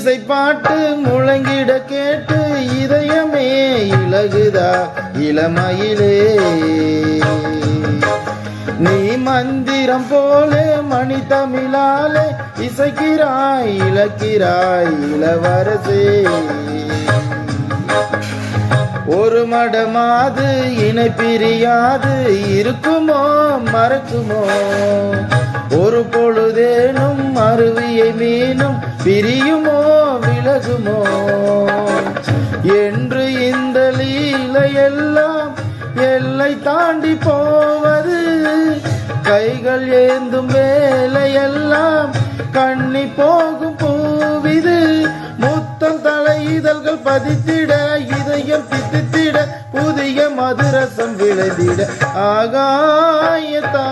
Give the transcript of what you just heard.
இசை பாட்டு முழங்கிட கேட்டு இதயமே இலகுதா இளமயிலே. நீ மந்திரம் போல மணி தமிழாலே இசைக்கிறாய் இழக்கிறாய் இளவரசே. ஒரு மடமாது இணை பிரியாது இருக்குமோ மறக்குமோ? ஒரு பொழுதேனும் அருவியை மீனும் பிரியுமோ? விலகுமோ என்று இந்த லீலையெல்லாம் எல்லை தாண்டி போவது. கைகள் ஏந்தும் வேலையெல்லாம் கண்ணி போகும் பூவிது. முத்தம் தலை இதழ்கள் பதித்திட இதயம் பித்தித்திட புதிய மதுரசம் விளைந்திட. ஆகாயத்தான்